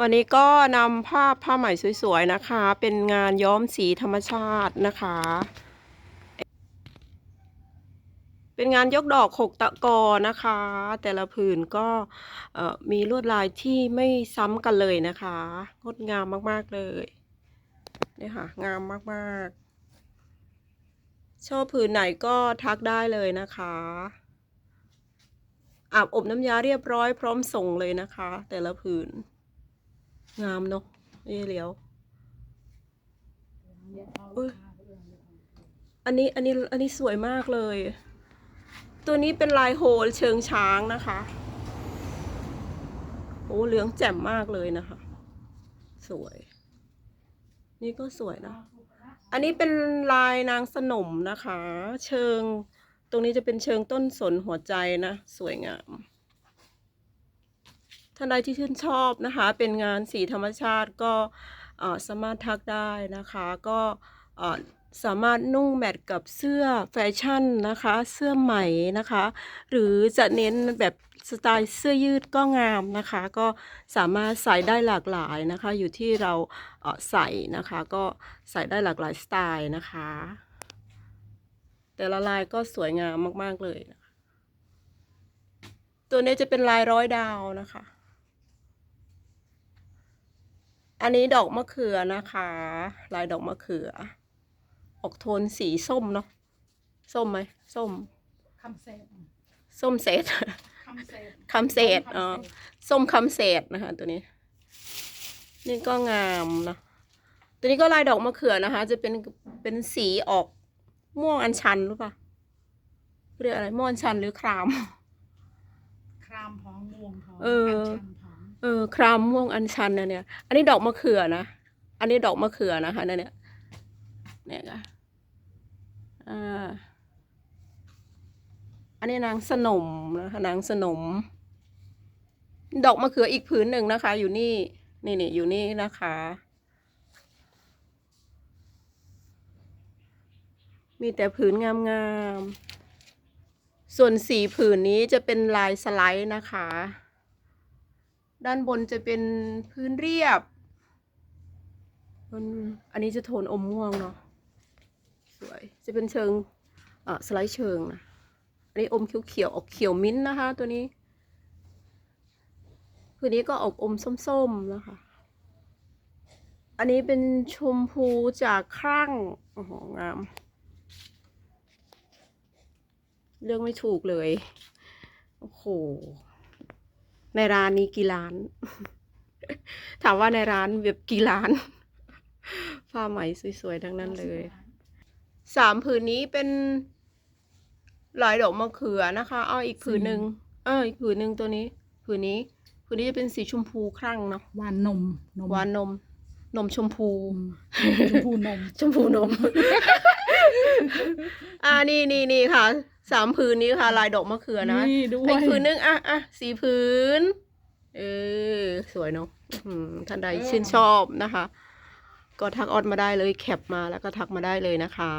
วันนี้ก็นำภาพผ้าไหมสวยๆนะคะ เป็นงานย้อมสีธรรมชาตินะคะ เป็นงานยกดอกหกตะกอนะคะ แต่ละผืนก็มีลวดลายที่ไม่ซ้ำกันเลยนะคะ งดงามมากๆเลยนี่ค่ะ งามมากๆ ชอบผืนไหนก็ทักได้เลยนะคะอาบอบน้ำยาเรียบร้อยพร้อมส่งเลยนะคะ แต่ละผืน งามเนาะนี่เหลียวอุ๊ยอันนี้อันนี้อันนี้สวยมากเลย ตัวนี้เป็นลายโฮลเชิงช้างนะคะโอ้เหลืองแจ่มมากเลยนะคะ สวย นี่ก็สวยนะ อันนี้เป็นลายนางสนมนะคะ เชิง ตรงนี้จะเป็นเชิงต้นสนหัวใจนะ สวยงาม ท่านใดที่ชื่นชอบนะคะ เป็นงานสีธรรมชาติก็สามารถทักได้นะคะ ก็สามารถนุ่งแมทกับเสื้อแฟชั่นนะคะ เสื้อไหมนะคะ หรือจะเน้นแบบสไตล์เสื้อยืดก็งามนะคะ ก็สามารถใส่ได้หลากหลายนะคะ อยู่ที่เราเออใส่นะคะ ก็ใส่ได้หลากหลายสไตล์นะคะ แต่ละลายก็สวยงามมาก ๆ เลยนะคะตัวนี้จะเป็นลายร้อยดาวนะคะ อันนี้ดอกมะเขือนะคะ ลายดอกมะเขือ ออกโทนสีส้มเนาะ ส้มไหม ส้ม คำเซฟส้มเศษ คำเซฟคำเศษอ๋อส้มคำเศษนะคะ ตัวนี้ นี่ก็งามนะตัวนี้ก็ลายดอกมะเขือนะคะ จะเป็น เป็นสีออกม่วงอัญชันหรือเปล่า เรียกอะไรม่วงอัญชันหรือคราม ครามท้องม่วงท้องเออนชันท้อง เออครามม่วงอัญชันนะเนี่ย อันนี้ดอกมะเขือนะ อันนี้ดอกมะเขือนะคะเนี่ยเนี่ย เนี่ยค่ะอ่าอันนี้นางสนมนะคะนางสนม ดอกมะเขืออีกผืนหนึ่งนะคะ อยู่นี่นี่นี่อยู่นี่นะคะ มีแต่ผืนงามๆส่วนสีผืนนี้จะเป็นลายสไลด์นะคะ ด้านบนจะเป็นพื้นเรียบ อันนี้จะโทนอมม่วงเนาะ สวย จะเป็นเชิงเอ่อสไลด์เชิงนะ อันนี้อมเขียวๆออกเขียวมิ้นนะคะ ตัวนี้คืนนี้ก็ออกอมส้มๆนะคะอันนี้เป็นชมพูจากครั่ง โอ้โห งาม เรื่องไม่ถูกเลย โอ้โห ในร้านนี้กี่ล้าน ถามว่าในร้านแบบกี่ล้าน ผ้าไหมสวยๆทั้งนั้นเลยสามผืนนี้เป็นลายดอกมะเขือนะคะ เอาอีกผืนหนึ่งเอออีกผืนหนึ่งตัวนี้ ผืนนี้ ผืนนี้จะเป็นสีชมพูครั่งเนาะหวานนมนมหวานนม นมชมพูอืมชมพูนม ชมพูนม อ่านี่นี่นี่ค่ะ สามผืนนี้ค่ะ ลายดอกมะเขือนะนี่ด้วย อีกผืนนึงอะอะสี่ผืนเออสวยเนาะอื้อหือท่านใดชื่นชอบนะคะ ก็ทักออดมาได้เลยแคปมาแล้วก็ทักมาได้เลยนะคะ